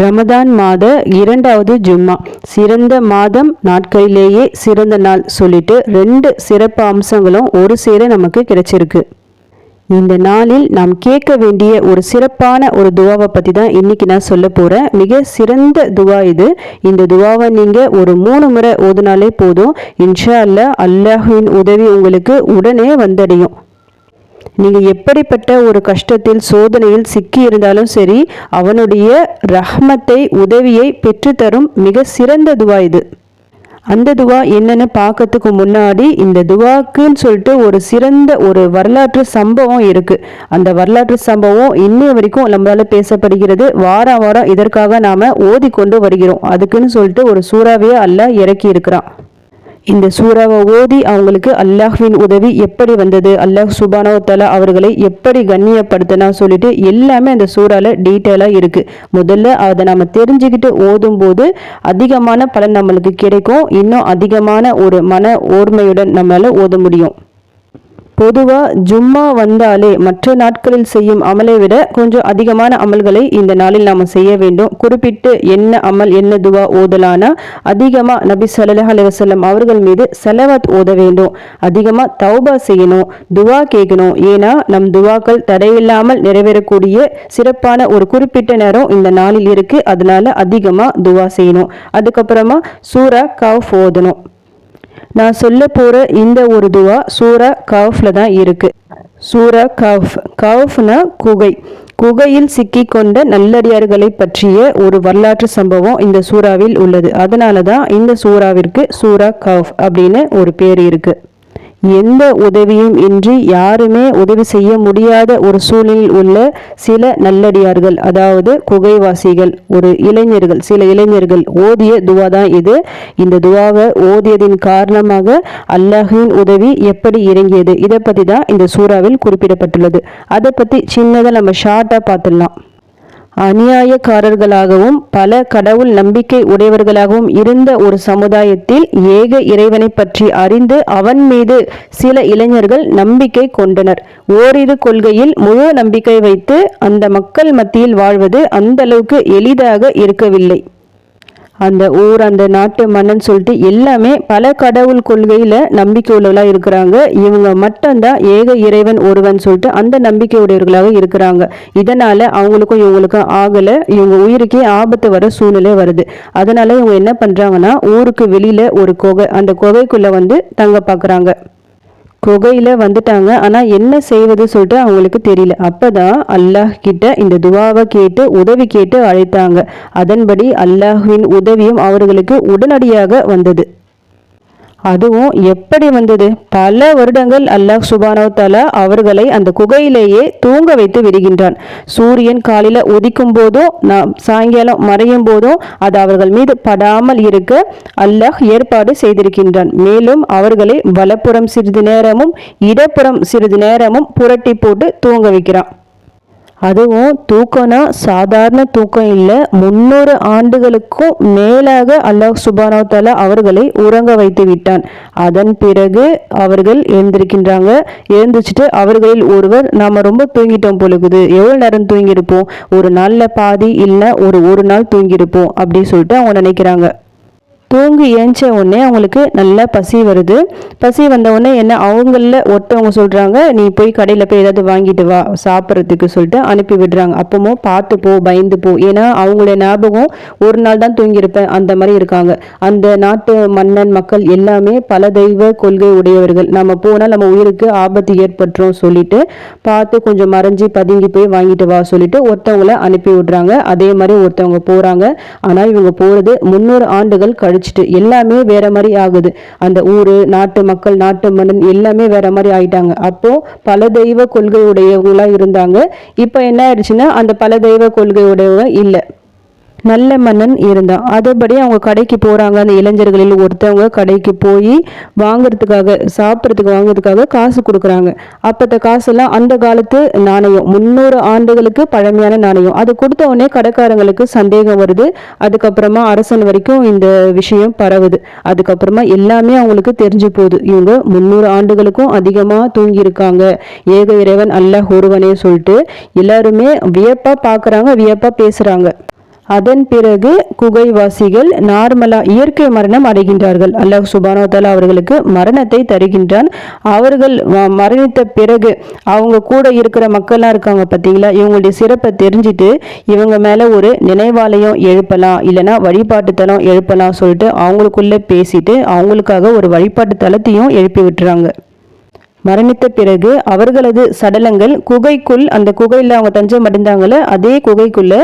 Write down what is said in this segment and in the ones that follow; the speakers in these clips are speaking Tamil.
ரமதான் மாத இரண்டாவது ஜும்மா. சிறந்த மாதம் நாட்களிலேயே சிறந்த நாள் சொல்லிட்டு ரெண்டு சிறப்பு அம்சங்களும் ஒரு சேர நமக்கு கிடைச்சிருக்கு. இந்த நாளில் நாம் கேட்க வேண்டிய ஒரு சிறப்பான ஒரு துவாவை பற்றி தான் இன்னைக்கு நான் சொல்ல போகிறேன் மிக சிறந்த துவா இது. இந்த துவாவை நீங்கள் ஒரு மூணு முறை ஓதுனாலே போதும். இன்ஷா அல்ல அல்லாஹின் உதவி உங்களுக்கு உடனே வந்தடையும். நீங்கள் எப்படிப்பட்ட ஒரு கஷ்டத்தில் சோதனையில் சிக்கி இருந்தாலும் சரி அவனுடைய ரஹ்மத்தை உதவியை பெற்றுத்தரும் மிக சிறந்த துவா இது. அந்த துவா என்னன்னு பார்க்கறதுக்கு முன்னாடி இந்த துவாக்குன்னு சொல்லிட்டு ஒரு சிறந்த ஒரு வரலாற்று சம்பவம் இருக்கு. அந்த வரலாற்று சம்பவம் இன்னைய வரைக்கும் நம்மளால பேசப்படுகிறது. வாரம் வாரம் இதற்காக நாம ஓதி கொண்டு வருகிறோம். அதுக்குன்னு சொல்லிட்டு ஒரு சூறாவையே அல்ல இறக்கி இருக்கிறான் இந்த சூறாவை ஓதி அவங்களுக்கு அல்லாஹ்வின் உதவி எப்படி வந்தது? அல்லாஹ் சுபானோ தலா அவர்களை எப்படி கண்ணியப்படுத்தினா சொல்லிட்டு எல்லாமே அந்த சூறால டீட்டெயிலாக இருக்குது முதல்ல அதை நம்ம தெரிஞ்சுக்கிட்டு ஓதும் போது அதிகமான பலன் நம்மளுக்கு கிடைக்கும். இன்னும் அதிகமான ஒரு மன ஓர்மையுடன் நம்மளால் ஓத முடியும். பொதுவாக ஜும்மா வந்தாலே மற்ற நாட்களில் செய்யும் அமலை விட கொஞ்சம் அதிகமான அமல்களை இந்த நாளில் நாம் செய்ய வேண்டும். குறிப்பிட்டு என்ன அமல் என்ன துவா ஓதலானா அதிகமாக நபி சல்லாஹ் அலுவலம் அவர்கள் மீது செலவாத் ஓத வேண்டும். அதிகமாக தௌபா செய்யணும் துவா கேட்கணும் ஏன்னா நம் துவாக்கள் தடையில்லாமல் நிறைவேறக்கூடிய சிறப்பான ஒரு குறிப்பிட்ட நேரம் இந்த நாளில் இருக்கு. அதனால அதிகமாக துவா செய்யணும். அதுக்கப்புறமா சூரா கவ் ஓதணும். நான் சொல்ல போகிற இந்த ஒரு துவா சூரா கவுஃப்ல தான் இருக்குது சூரா கவுஃப் கவுஃப்னா குகை. குகையில் சிக்கிக்கொண்ட நல்லடியார்களை பற்றிய ஒரு வரலாற்று சம்பவம் இந்த சூறாவில் உள்ளது. அதனால தான் இந்த சூறாவிற்கு சூரா கவுஃப் அப்படின்னு ஒரு பேர் இருக்குது எந்த உதவியும் இன்றி யாருமே உதவி செய்ய முடியாத ஒரு சூழலில் உள்ள சில நல்லடியார்கள் அதாவது குகைவாசிகள் ஒரு இளைஞர்கள் சில இளைஞர்கள் ஓதிய துவா தான் இது. இந்த துவாவை ஓதியதின் காரணமாக அல்லாஹின் உதவி எப்படி இறங்கியது? இதை பற்றி தான் இந்த சூறாவில் குறிப்பிடப்பட்டுள்ளது. அதை பற்றி சின்னதாக நம்ம ஷார்ட்டாக பார்த்துடலாம். அநியாயக்காரர்களாகவும் பல கடவுள் நம்பிக்கை உடையவர்களாகவும் இருந்த ஒரு சமுதாயத்தில் ஏக இறைவனை பற்றி அறிந்து அவன் மீது சில இளைஞர்கள் நம்பிக்கை கொண்டனர். ஓரிரு கொள்கையில் முழு நம்பிக்கை வைத்து அந்த மக்கள் மத்தியில் வாழ்வது அந்த அளவுக்கு எளிதாக இருக்கவில்லை. அந்த ஊர் அந்த நாட்டு மன்னன் சொல்லிட்டு எல்லாமே பல கடவுள் கொள்கையில நம்பிக்கை உள்ளவர்களா இருக்கிறாங்க. இவங்க மட்டும்தான் ஏக இறைவன் ஒருவன் சொல்லிட்டு அந்த நம்பிக்கை உடையவர்களாக இருக்கிறாங்க. இதனால அவங்களுக்கும் இவங்களுக்கும் ஆகல. இவங்க உயிருக்கே ஆபத்து வர சூழ்நிலை வருது. அதனால இவங்க என்ன பண்றாங்கன்னா ஊருக்கு வெளியில ஒரு குகை அந்த குகைக்குள்ள வந்து தங்க பாக்குறாங்க. குகையில் வந்துட்டாங்க. ஆனால் என்ன செய்வது சொல்லிட்டு அவங்களுக்கு தெரியல. அப்போ தான் அல்லாஹ் கிட்ட இந்த துவாவை கேட்டு உதவி கேட்டு அழைத்தாங்க. அதன்படி அல்லாஹுவின் உதவியும் அவர்களுக்கு உடனடியாக வந்தது. அதுவும் எப்படி வந்தது? பல வருடங்கள் அல்லாஹ் சுபானோ தலா அவர்களை அந்த குகையிலேயே தூங்க வைத்து விடுகின்றான். சூரியன் காலையில் உதிக்கும் போதும் நான் சாயங்காலம் மறையும் போதும் அது அவர்கள் மீது படாமல் இருக்க அல்லாஹ் ஏற்பாடு செய்திருக்கின்றான். மேலும் அவர்களை வலப்புறம் சிறிது நேரமும் இடப்புறம் சிறிது நேரமும் புரட்டி போட்டு தூங்க வைக்கிறான். அதுவும் தூக்கம்னா சாதாரண தூக்கம் இல்லை. முன்னூறு ஆண்டுகளுக்கும் மேலாக அல்லாஹ் சுபானாவத்தால அவர்களை உறங்க வைத்து விட்டான். அதன் பிறகு அவர்கள் எழுந்திருக்கின்றாங்க. எழுந்திரிச்சிட்டு அவர்களில் ஒருவர் நாம் ரொம்ப தூங்கிட்டோம் பொழுகுது எவ்வளோ நேரம் தூங்கியிருப்போம்? ஒரு நாளில் பாதி இல்லை ஒரு ஒரு நாள் தூங்கியிருப்போம். அப்படின்னு சொல்லிட்டு அவங்க நினைக்கிறாங்க. தூங்கி ஏஞ்ச உடனே அவங்களுக்கு நல்லா பசி வருது. பசி வந்த உடனே என்ன அவங்களில் ஒருத்தவங்க சொல்கிறாங்க நீ போய் கடையில் போய் ஏதாவது வாங்கிட்டு வா சாப்பிட்றதுக்கு சொல்லிட்டு அனுப்பி விடுறாங்க. அப்பவும் பார்த்து போ பயந்து போ. ஏன்னா அவங்களுடைய ஞாபகம் ஒரு நாள் தான் தூங்கியிருப்பேன். அந்த மாதிரி இருக்காங்க. அந்த நாட்டு மன்னன் மக்கள் எல்லாமே பல தெய்வ கொள்கை உடையவர்கள். நம்ம போனால் நம்ம உயிருக்கு ஆபத்து ஏற்பட்டுரும் சொல்லிட்டு பார்த்து கொஞ்சம் மறைஞ்சி பதுங்கி போய் வாங்கிட்டு வா சொல்லிட்டு ஒருத்தவங்களை அனுப்பி விடுறாங்க. அதே மாதிரி ஒருத்தவங்க போகிறாங்க ஆனால் இவங்க போகிறது முன்னூறு ஆண்டுகள் கழி வச்சுட்டு எல்லாமே வேற மாதிரி ஆகுது. அந்த ஊர் நாட்டு மக்கள் நாட்டு மன்னன் எல்லாமே வேற மாதிரி ஆயிட்டாங்க. அப்போ பல தெய்வ கொள்கை உடையவங்களா இருந்தாங்க. இப்போ என்ன ஆயிடுச்சுன்னா அந்த பல தெய்வ கொள்கை உடையவங்க இல்லை. நல்ல மன்னன் இருந்தான். அதுபடி அவங்க கடைக்கு போகிறாங்க அந்த இளைஞர்களில் ஒருத்தவங்க கடைக்கு போய் வாங்குறதுக்காக சாப்பிட்றதுக்கு வாங்குறதுக்காக காசு கொடுக்குறாங்க. அப்பத்த காசெல்லாம் அந்த காலத்து நாணயம். முந்நூறு ஆண்டுகளுக்கு பழமையான நாணயம். அது கொடுத்த உடனே கடைக்காரங்களுக்கு சந்தேகம் வருது. அதுக்கப்புறமா அரசன் வரைக்கும் இந்த விஷயம் பரவுது. அதுக்கப்புறமா எல்லாமே அவங்களுக்கு தெரிஞ்சு போகுது. இவங்க முந்நூறு ஆண்டுகளுக்கும் அதிகமாக தூங்கியிருக்காங்க. ஏக இறைவன் அல்ல ஒருவனே சொல்லிட்டு எல்லாருமே வியப்பாக பார்க்குறாங்க வியப்பாக பேசுகிறாங்க அதன் பிறகு குகைவாசிகள் நார்மலா இயற்கை மரணம் அடைகின்றார்கள். அல்லாஹ் சுபானோத்தாலா அவர்களுக்கு மரணத்தை தருகின்றான். அவர்கள் மரணித்த பிறகு அவங்க கூட இருக்கிற மக்கள்லாம் இருக்காங்க பார்த்தீங்களா இவங்களுடைய சிறப்பை தெரிஞ்சுட்டு இவங்க மேலே ஒரு நினைவாலயம் எழுப்பலாம் இல்லைன்னா வழிபாட்டுத்தலம் எழுப்பலாம் சொல்லிட்டு அவங்களுக்குள்ளே பேசிட்டு அவங்களுக்காக ஒரு வழிபாட்டு தளத்தையும் எழுப்பி விட்டுறாங்க. மரணித்த பிறகு அவர்களது சடலங்கள் குகைக்குள் அந்த குகையில் அவங்க தஞ்சம் அடைந்தாங்கள அதே குகைக்குள்ள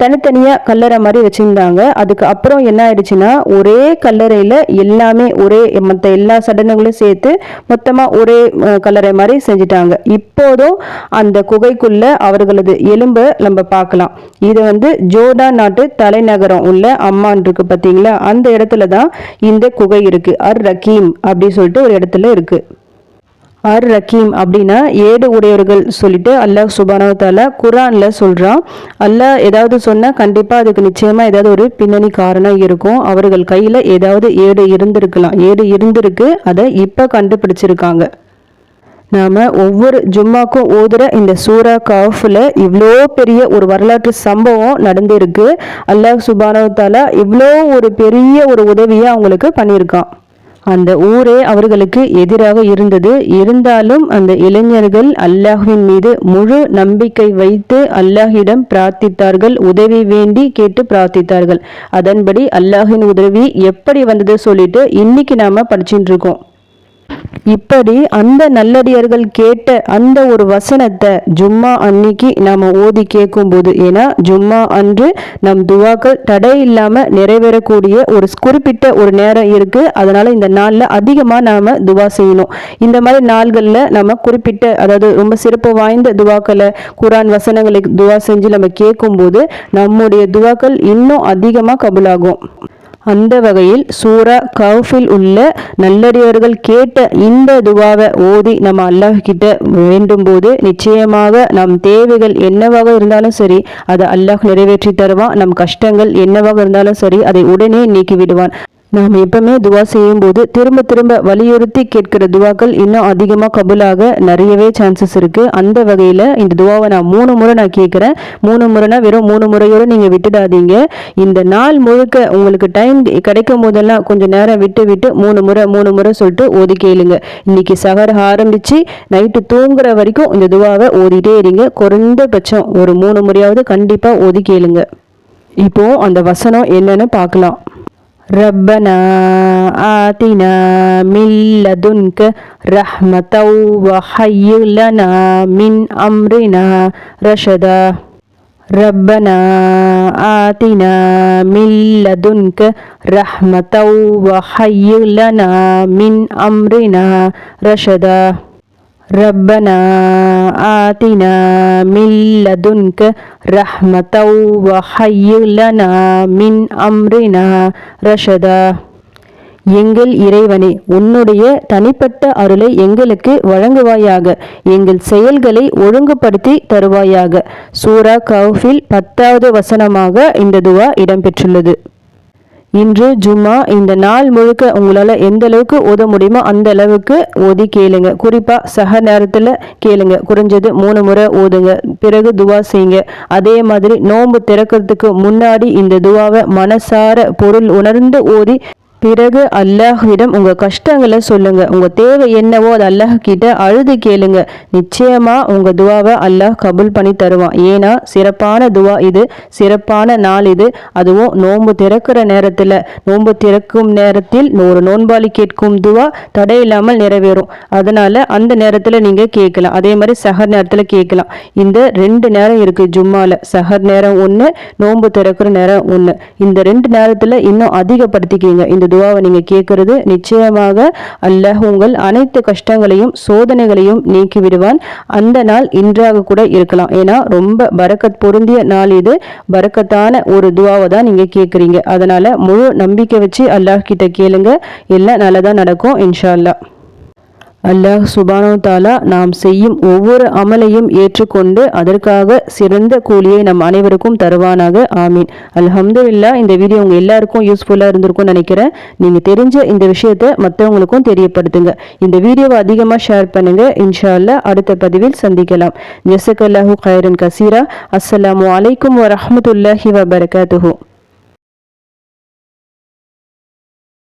தனித்தனியாக கல்லறை மாதிரி வச்சுருந்தாங்க. அதுக்கு அப்புறம் என்ன ஆயிடுச்சுன்னா ஒரே கல்லறையில் எல்லாமே ஒரே மற்ற எல்லா சடலங்களும் சேர்த்து மொத்தமாக ஒரே கல்லறை மாதிரி செஞ்சிட்டாங்க. இப்போதும் அந்த குகைக்குள்ள அவர்களது எலும்பை நம்ம பார்க்கலாம். இது வந்து ஜோர்டா நாட்டு தலைநகரம் உள்ள அம்மான் இருக்கு பார்த்தீங்களா அந்த இடத்துல தான் இந்த குகை இருக்கு. அர் ரக்கீம் அப்படி சொல்லிட்டு ஒரு இடத்துல இருக்குது அர் ரக்கீம் அப்படின்னா ஏடு உடையவர்கள் சொல்லிட்டு அல்லாஹ் சுபானவத்தால குரான்ல சொல்றான். அல்லாஹ் ஏதாவது சொன்னா கண்டிப்பா அதுக்கு நிச்சயமா ஏதாவது ஒரு பின்னணி காரணம் இருக்கும். அவர்கள் கையில ஏதாவது ஏடு இருந்திருக்கலாம். ஏடு இருந்திருக்கு அதை இப்ப கண்டுபிடிச்சிருக்காங்க. நாம ஒவ்வொரு ஜும்மாக்கும் ஓதுற இந்த சூரா காஃபில் இவ்வளோ பெரிய ஒரு வரலாற்று சம்பவம் நடந்திருக்கு. அல்லாஹ் சுபானவத்தால இவ்வளோ ஒரு பெரிய ஒரு உதவியை அவங்களுக்கு பண்ணியிருக்கான். அந்த ஊரே அவர்களுக்கு எதிராக இருந்தது. இருந்தாலும் அந்த இளைஞர்கள் அல்லாஹின் மீது முழு நம்பிக்கை வைத்து அல்லாஹிடம் பிரார்த்தித்தார்கள். உதவி வேண்டி கேட்டு பிரார்த்தித்தார்கள். அதன்படி அல்லாஹின் உதவி எப்படி வந்தது சொல்லிட்டு இன்னைக்கு நாம படிச்சுட்டு இருக்கோம். இப்படி அந்த நல்லடியர்கள் கேட்ட அந்த ஒரு வசனத்தை ஜும்மா அன்னைக்கு நாம் ஓதி கேட்கும்போது ஏன்னா ஜும்மா அன்று நம் துவாக்கள் தடை இல்லாமல் நிறைவேறக்கூடிய ஒரு குறிப்பிட்ட ஒரு நேரம் இருக்குது அதனால் இந்த நாளில் அதிகமாக நாம் துவா செய்யணும். இந்த மாதிரி நாள்களில் நம்ம குறிப்பிட்ட அதாவது ரொம்ப சிறப்பு வாய்ந்த துவாக்களை குரான் வசனங்களை துவா செஞ்சு நம்ம கேட்கும் போது நம்முடைய துவாக்கள் இன்னும் அதிகமாக கபுலாகும். அந்த வகையில் சூரா கவுஃபில் உள்ள நல்லடியார்கள் கேட்ட இந்த துவாவை ஓதி நம்ம அல்லாஹ் கிட்ட வேண்டும் போது நிச்சயமாக நம் தேவைகள் என்னவாக இருந்தாலும் சரி அதை அல்லாஹ் நிறைவேற்றி தருவான். நம் கஷ்டங்கள் என்னவாக இருந்தாலும் சரி அதை உடனே நீக்கிவிடுவான். நாம் எப்பவுமே துவா செய்யும் போது திரும்ப திரும்ப வலியுறுத்தி கேட்கிற துவாக்கள் இன்னும் அதிகமாக கபுலாக நிறையவே சான்சஸ் இருக்கு. அந்த வகையில் இந்த துவாவை நான் மூணு முறை நான் கேட்குறேன். மூணு முறைனா வெறும் மூணு முறையோடு நீங்கள் விட்டுடாதீங்க. இந்த நாள் முழுக்க உங்களுக்கு டைம் கிடைக்கும் போதெல்லாம் கொஞ்சம் நேரம் விட்டு விட்டு மூணு முறை மூணு முறை சொல்லிட்டு ஓதி கேளுங்க. இன்னைக்கு சகர ஆரம்பிச்சு நைட்டு தூங்குற வரைக்கும் இந்த துவாவை ஓதிட்டே இருங்க. குறைந்தபட்சம் ஒரு மூணு முறையாவது கண்டிப்பாக ஓதி கேளுங்க. இப்போ அந்த வசனம் என்னன்னு பார்க்கலாம். ربنا آتنا من لدنك رحمة وهيئ لنا من أمرنا رشدا. ربنا آتنا من لدنك رحمة وهيئ لنا من أمرنا رشدا. ربنا آتنا من لدنك رحمة وهيئ لنا من أمرنا رشدا எங்கள் இறைவனே உன்னுடைய தனிப்பட்ட அருளை எங்களுக்கு வழங்குவாயாக எங்கள் செயல்களை ஒழுங்குபடுத்தி தருவாயாக சூரா கவுஃபில் பத்தாவது வசனமாக இந்த துவா இடம்பெற்றுள்ளது இன்று ஜும்மா இந்த நாள் முழுக்க உங்களால் எந்த அளவுக்கு ஓத முடியுமோ அந்த அளவுக்கு ஓதி கேளுங்க. குறிப்பாக சக நேரத்தில் கேளுங்க. குறைஞ்சது மூணு முறை ஓதுங்க. பிறகு துவா செய்யுங்க. அதே மாதிரி நோன்பு திறக்கிறதுக்கு முன்னாடி இந்த துவாவை மனசார பொருள் உணர்ந்து ஓதி பிறகு அல்லாஹ்விடம் உங்க கஷ்டங்களை சொல்லுங்க. உங்க தேவை என்னவோ அது அல்லாஹ் கிட்ட அழுது கேளுங்க. நிச்சயமா உங்க துவாவை அல்லாஹ் கபுல் பண்ணி தருவான். ஏன்னா சிறப்பான துவா இது. சிறப்பான நாள் இது. அதுவும் நோன்பு திறக்கிற நேரத்தில். நோன்பு திறக்கும் நேரத்தில் ஒரு நோன்பாளி கேட்கும் துவா தடை இல்லாமல் நிறைவேறும். அதனால அந்த நேரத்தில் நீங்க கேட்கலாம். அதே மாதிரி சஹர் நேரத்தில் கேட்கலாம். இந்த ரெண்டு நேரம் இருக்கு ஜும்மால. சஹர் நேரம் ஒன்று நோன்பு திறக்கிற நேரம் ஒன்று இந்த ரெண்டு நேரத்தில் இன்னும் அதிகப்படுத்திக்கிங்க. இந்த துவாவை நீங்கள் கேட்கறது நிச்சயமாக அல்லாஹ் உங்கள் அனைத்து கஷ்டங்களையும் சோதனைகளையும் நீக்கி விடுவான். அந்த நாள் இன்றாக கூட இருக்கலாம். ஏன்னா ரொம்ப பரக்கத் பொருந்திய நாள் இது. பரக்கத்தான ஒரு துவாவை தான் நீங்கள் கேட்குறீங்க. அதனால் முழு நம்பிக்கை வச்சு அல்லாஹ் கிட்ட கேளுங்க. எல்லாம் நல்லதாக நடக்கும் இன்ஷா அல்லா அல்லாஹ் சுபானோ தாலா நாம் செய்யும் ஒவ்வொரு அமலையும் ஏற்றுக்கொண்டு அதற்காக சிறந்த கூலியை நம் அனைவருக்கும் தருவானாக. ஆமீன். அல்ஹம்து இல்லா இந்த வீடியோ உங்கள் எல்லாருக்கும் யூஸ்ஃபுல்லாக இருந்திருக்கும் நினைக்கிறேன். நீங்கள் தெரிஞ்ச இந்த விஷயத்தை மற்றவங்களுக்கும் தெரியப்படுத்துங்க. இந்த வீடியோவை அதிகமாக ஷேர் பண்ணுங்கள் இன்ஷா அல்லா அடுத்த பதிவில் சந்திக்கலாம். ஜெசக் அல்லாஹூ கயரன் கசீரா. அஸ்லாம் வலைக்கம் வரமத்துல்லாஹி வபரகாத்துஹூ.